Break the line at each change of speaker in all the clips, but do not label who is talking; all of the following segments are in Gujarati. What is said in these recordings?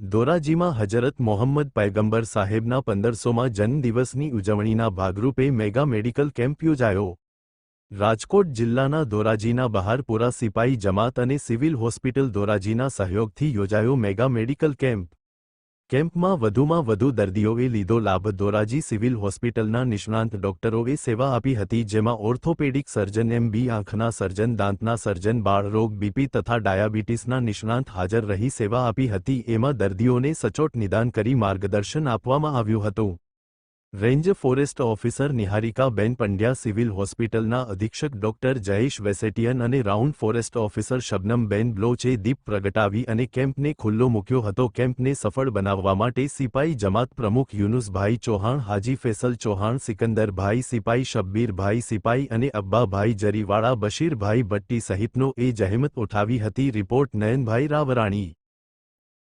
ધોરાજીમાં હજરત મોહમ્મદ પૈગંબર સાહેબના પંદરસોમાં જન્મદિવસની ઉજવણીના ભાગરૂપે મેગા મેડિકલ કેમ્પ યોજાયો. રાજકોટ જિલ્લાના ધોરાજીના બહારપુરા સિપાઈ જમાત અને સિવિલ હોસ્પિટલ ધોરાજીના સહયોગથી યોજાયો મેગા મેડિકલ કેમ્પ. કેમ્પમાં વધુમાં વધુ દર્દીઓએ લીધો લાભ. ધોરાજી સિવિલ હોસ્પિટલના નિષ્ણાંત ડોક્ટરોએ સેવા આપી હતી, જેમાં ઓર્થોપેડિક સર્જન, એમબી આંખના સર્જન, દાંતના સર્જન બાળરોગ બીપી તથા ડાયાબિટીસના નિષ્ણાંત હાજર રહી સેવા આપી હતી. એમાં દર્દીઓને સચોટ નિદાન કરી માર્ગદર્શન આપવામાં આવ્યું હતું. રેન્જ ફોરેસ્ટ ઓફિસર નિહારિકાબેન પંડ્યા સિવિલ હોસ્પિટલના અધિક્ષક ડોક્ટર જયેશ વેસેટિયન અને રાઉન્ડ ફોરેસ્ટ ઓફિસર શબનમબેન બ્લોચે દીપ પ્રગટાવી અને કેમ્પને ખુલ્લો મૂક્યો હતો. કેમ્પને સફળ બનાવવા માટે સિપાઈ જમાત પ્રમુખ યુનુસભાઈ ચૌહાણ, હાજી ફેસલ ચૌહાણ, સિકંદરભાઈ સિપાઈ, શબ્બીરભાઈ સિપાઈ અને અબ્બાભાઈ જરીવાળા, બશીરભાઈ ભટ્ટી સહિતનો એ જહેમત ઉઠાવી હતી. રિપોર્ટ નયનભાઈ રાવરાણી.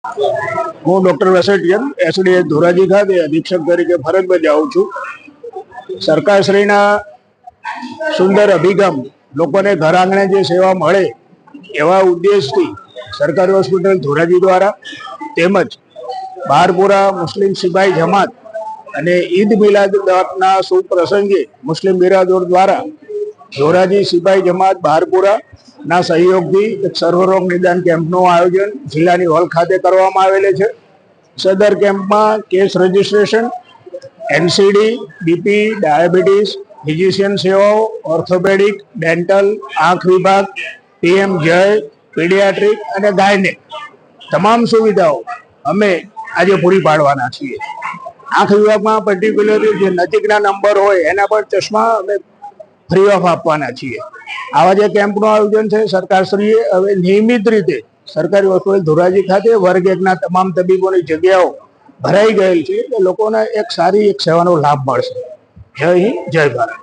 હું ડોક્ટર વેસેટિયન એસડીએચ ધોરાજી ખાતે અધિક્ષક તરીકે ફરજ બજાવું છું. સરકારશ્રીના સુંદર અભિગમ, લોકોને ઘર આંગણે જે સેવા મળે એવા ઉદ્દેશથી સરકારી હોસ્પિટલ ધોરાજી દ્વારા તેમજ બહારપુરા મુસ્લિમ સિપાઈ જમાત અને ઈદ મિલાદના સુપ્રસંગે મુસ્લિમ બિરાદોર દ્વારા ધોરાજી સિપાઈ જમાત બહારપુરા ના સહયોગથી એક સર્વરોગ નિદાન કેમ્પનું આયોજન જિલ્લાની હોલ ખાતે કરવામાં આવેલું છે. સદર કેમ્પમાં case registration, NCD, BP, diabetes, physician સેવાઓ, ઓર્થોપેડિક, ડેન્ટલ, આંખ વિભાગ, પીએમ જય, પીડિયાટ્રિક અને ગાયનેક તમામ સુવિધાઓ અમે આજે પૂરી પાડવાના છીએ. આંખ વિભાગમાં પર્ટિક્યુલરલી જે નજીકના નંબર હોય એના પર ચશ્મા અમે ફ્રી ઓફ આપવાના છીએ. આવા જે કેમ્પનું આયોજન છે, સરકારશ્રીએ હવે નિયમિત રીતે સરકારી હોસ્પિટલ ધોરાજી ખાતે વર્ગ એકના તમામ તબીબોની જગ્યાઓ ભરાઈ ગયેલ છે, એટલે લોકોને એક સારી એક સેવાનો લાભ મળશે. જય હિન્દ, જય ભારત.